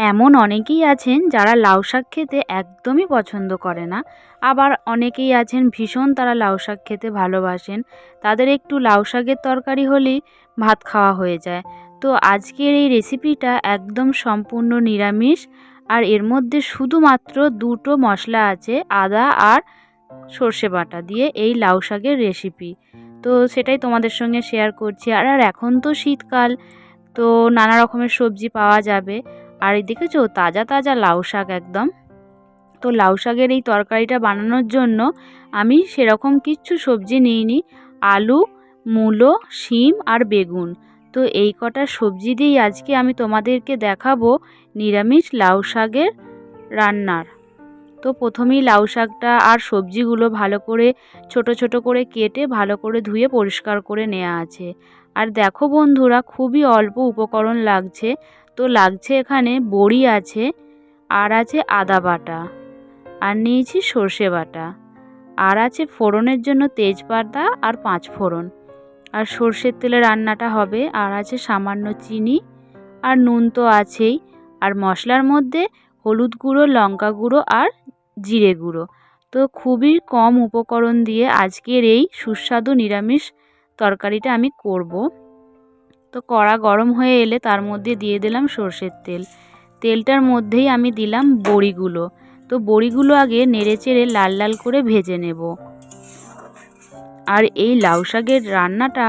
এমন অনেকেই আছেন যারা লাউ শাক খেতে একদমই পছন্দ করে না। আবার অনেকেই আছেন ভীষণ তারা লাউ শাক খেতে ভালোবাসেন। তাদের একটু লাউ শাকের তরকারি হলেই ভাত খাওয়া হয়ে যায়। তো আজকের এই রেসিপিটা একদম সম্পূর্ণ নিরামিষ আর এর মধ্যে শুধুমাত্র দুটো মশলা আছে, আদা আর সর্ষে বাটা দিয়ে এই লাউ শাকের রেসিপি তো সেটাই তোমাদের সঙ্গে শেয়ার করছি। আর আর এখন তো শীতকাল, তো নানা রকমের সবজি পাওয়া যাবে। আর এই দেখেছ, তাজা তাজা লাউ শাক একদম। তো লাউ শাকের এই তরকারিটা বানানোর জন্য আমি সেরকম কিচ্ছু সবজি নিইনি, আলু, মূলো, শিম আর বেগুন। তো এই কটা সবজি দিয়েই আজকে আমি তোমাদেরকে দেখাবো নিরামিষ লাউ শাকের রান্নার। তো প্রথমেই লাউ শাকটা আর সবজিগুলো ভালো করে, ছোট ছোট করে কেটে ভালো করে ধুয়ে পরিষ্কার করে নেওয়া আছে। আর দেখো বন্ধুরা, খুবই অল্প উপকরণ লাগছে। তো লাগছে এখানে, বড়ি আছে, আর আছে আদা বাটা, আর নিয়েছি সর্ষে বাটা, আর আছে ফোড়নের জন্য তেজপাতা আর পাঁচ ফোড়ন, আর সর্ষের তেলে রান্নাটা হবে, আর আছে সামান্য চিনি, আর নুন তো আছেই, আর মশলার মধ্যে হলুদ গুঁড়ো, লঙ্কা গুঁড়ো আর জিরে গুঁড়ো। তো খুবই কম উপকরণ দিয়ে আজকের এই সুস্বাদু নিরামিষ তরকারিটা আমি করব। তো কড়া গরম হয়ে এলে তার মধ্যে দিয়ে দিলাম সর্ষের তেল। তেলটার মধ্যেই আমি দিলাম বড়িগুলো। তো বড়িগুলো আগে নেড়ে চেড়ে লাল লাল করে ভেজে নেব। আর এই লাউ শাকের রান্নাটা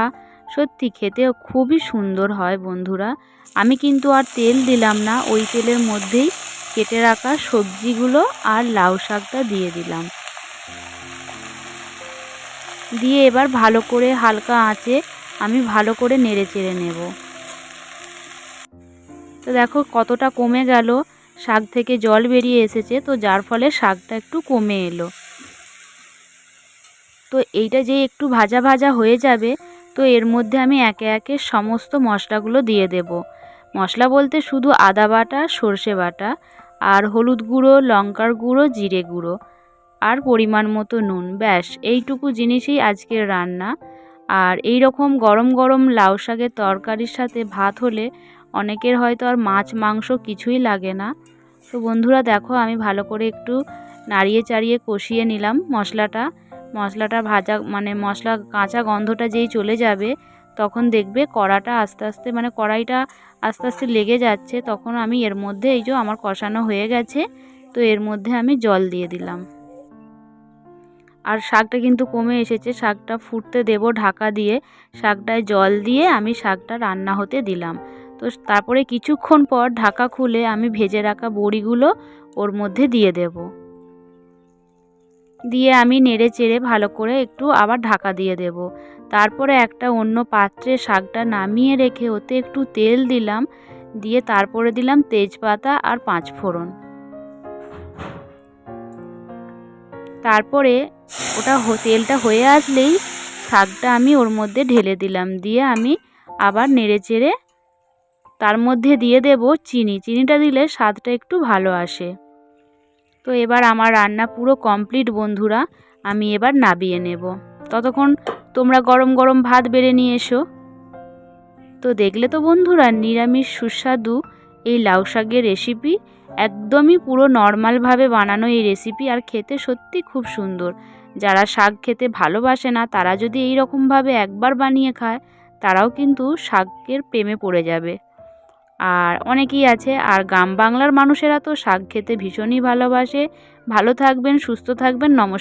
সত্যি খেতে খুবই সুন্দর হয় বন্ধুরা। আমি কিন্তু আর তেল দিলাম না ওই তেলের মধ্যেই কেটে রাখা সবজিগুলো আর লাউ শাকটা দিয়ে দিলাম। দিয়ে এবার ভালো করে হালকা আঁচে আমি ভালো করে নেড়ে চেড়ে নেব। তো দেখো কতটা কমে গেল। শাক থেকে জল বেরিয়ে এসেছে, তো যার ফলে শাকটা একটু কমে এলো। তো এইটা যে একটু ভাজা ভাজা হয়ে যাবে, তো এর মধ্যে আমি একে একে সমস্ত মশলাগুলো দিয়ে দেব। মশলা বলতে শুধু আদা বাটা, সর্ষে বাটা, আর হলুদ গুঁড়ো, লঙ্কার গুঁড়ো, জিরে গুঁড়ো, আর পরিমাণ মতো নুন। ব্যাস, এইটুকু জিনিসই আজকের রান্না। আর এই রকম গরম গরম লাউ শাকের তরকারির সাথে ভাত হলে অনেকের হয়তো আর মাছ, মাংস কিছুই লাগে না। তো বন্ধুরা দেখো, আমি ভালো করে একটু নাড়িয়ে চাড়িয়ে কষিয়ে নিলাম মশলাটা। মশলাটা ভাজা মানে মশলা কাঁচা গন্ধটা যেই চলে যাবে, তখন দেখবে কড়াটা আস্তে আস্তে মানে কড়াইটা আস্তে আস্তে লেগে যাচ্ছে। তখন আমি এর মধ্যে এই যে আমার কষানো হয়ে গেছে, তো এর মধ্যে আমি জল দিয়ে দিলাম। আর শাকটা কিন্তু কমে এসেছে। শাকটা ফুটতে দেব ঢাকা দিয়ে। শাকটায় জল দিয়ে আমি শাকটা রান্না হতে দিলাম। তো তারপরে কিছুক্ষণ পর ঢাকা খুলে আমি ভেজে রাখা বড়িগুলো ওর মধ্যে দিয়ে দেব। দিয়ে আমি নেড়ে চেড়ে ভালো করে একটু আবার ঢাকা দিয়ে দেব। তারপরে একটা অন্য পাত্রে শাকটা নামিয়ে রেখে ওতে একটু তেল দিলাম। দিয়ে তারপরে দিলাম তেজপাতা আর পাঁচ তারপরে ওটা তেলটা হয়ে আসলেই শাকটা আমি ওর মধ্যে ঢেলে দিলাম। দিয়ে আমি আবার নেড়ে চেড়ে তার মধ্যে দিয়ে দেব চিনি। চিনিটা দিলে স্বাদটা একটু ভালো আসে। তো এবার আমার রান্না পুরো কমপ্লিট বন্ধুরা, আমি এবার নাবিয়ে নেব। ততক্ষণ তোমরা গরম গরম ভাত বেড়ে নিয়ে এসো। তো দেখলে তো বন্ধুরা, নিরামিষ সুস্বাদু এই লাউ শাকের রেসিপি একদমই পুরো নর্মালভাবে বানানো এই রেসিপি আর খেতে সত্যি খুব সুন্দর। যারা শাক খেতে ভালোবাসে না, তারা যদি এই রকমভাবে একবার বানিয়ে খায়, তারাও কিন্তু শাকের প্রেমে পড়ে যাবে। আর অনেকেই আছে, আর গ্রাম বাংলার মানুষেরা তো শাক খেতে ভীষণই ভালোবাসে। ভালো থাকবেন, সুস্থ থাকবেন, নমস্কার।